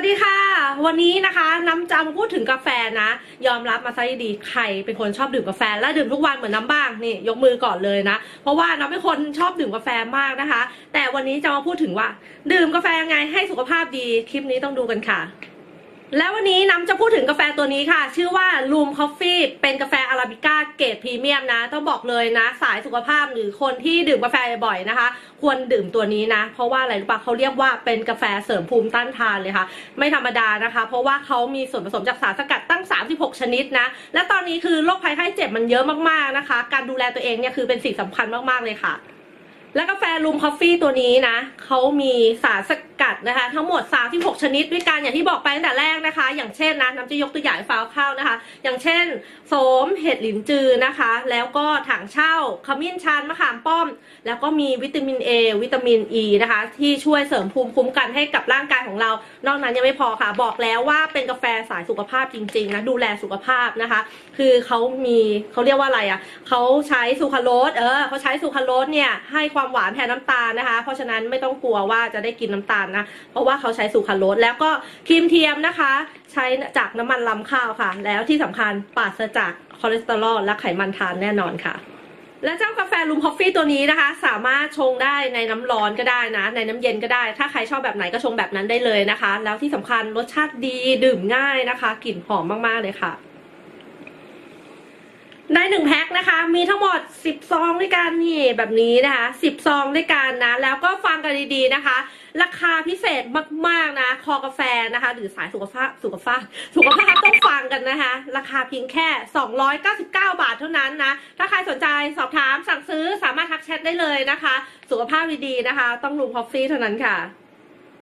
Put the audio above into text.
วัสดีค่ะ วันนี้นะคะน้ำจำพูดถึงกาแฟนะ ยอมรับมาซะดีใครเป็นคนชอบดื่มกาแฟ และดื่มทุกวันเหมือนน้ำบ้างนี่ยกมือก่อนเลยนะ เพราะว่าน้ำเป็นคนชอบดื่มกาแฟมากนะคะ แต่วันนี้จะมาพูดถึงว่า ดื่มกาแฟยังไงให้สุขภาพดีคลิปนี้ต้องดูกันค่ะ แล้ววันนี้น้ำจะพูดถึงกาแฟตัวนี้ค่ะ ชื่อว่า Room Coffee เป็นกาแฟอาราบิก้าเกรดพรีเมียมนะ ต้องบอกเลยนะ สายสุขภาพหรือคนที่ดื่มกาแฟบ่อยนะคะ ควรดื่มตัวนี้นะ เพราะว่าอะไรรู้ปะเขาเรียกว่าเป็นกาแฟเสริมภูมิต้านทานเลยค่ะ ไม่ธรรมดานะคะ เพราะว่าเขามีส่วนผสมจากสารสกัดตั้ง 36 ชนิดนะ และตอนนี้คือโรคภัยไข้เจ็บมันเยอะมากๆนะคะ การดูแลตัวเองเนี่ยคือเป็นสิ่งสำคัญมากๆเลยค่ะ และกาแฟรูมคอฟฟี่ตัวนี้นะเขามีสารสกัดนะคะ ทั้งหมด 36 ชนิดด้วยกันอย่างที่บอกไปตั้งแต่แรกนะคะ อย่างเช่นนะน้ำจะยกตัวอย่างฟ้าวข้าวนะคะ อย่างเช่น โสมเห็ดหลินจือนะคะ แล้วก็ถังเช่าขมิ้นชันมะขามป้อม แล้วก็มีวิตามิน A วิตามิน E นะคะ ที่ช่วยเสริมภูมิคุ้มกันให้กับร่างกายของเรา นอกนั้นยังไม่พอค่ะ บอกแล้วว่าเป็นกาแฟสายสุขภาพจริงๆนะดูแลสุขภาพนะคะ คือเขามีเขาเรียกว่าอะไรอะเขาใช้ซูคาโรสเออเขาใช้ซูคาโรสเนี่ยให้ความความหวานแทนน้ำตาลนะคะ เพราะฉะนั้นไม่ต้องกลัวว่าจะได้กินน้ำตาลนะ เพราะว่าเขาใช้ซูคราโรสแล้วก็ครีมเทียมนะคะ ใช้จากน้ำมันลำข้าวค่ะ แล้วที่สำคัญปราศจากคอเลสเตอรอลและไขมันทานแน่นอนค่ะและเจ้ากาแฟรูมคอฟฟี่ตัวนี้นะคะ สามารถชงได้ในน้ำร้อนก็ได้นะ ในน้ำเย็นก็ได้ ถ้าใครชอบแบบไหนก็ชงแบบนั้นได้เลยนะคะ แล้วที่สำคัญรสชาติดีดื่มง่ายนะคะกลิ่นหอมมากๆเลยค่ะ ได้หนึ่งแพ็คนะคะ มีทั้งหมด10ซองด้วยกันนี่แบบนี้นะคะ10ซองด้วยกันนะ แล้วก็ฟังกันดีๆนะคะ ราคาพิเศษมากๆนะ คอกาแฟนะคะ หรือสายสุขภาพสุขภาพสุขภาพต้องฟังกันนะคะ ราคาเพียงแค่ 299 บาทเท่านั้นนะ ถ้าใครสนใจสอบถามสั่งซื้อสามารถทักแชทได้เลยนะคะ สุขภาพดีๆนะคะ ต้องรูมคอฟฟี่เท่านั้นค่ะ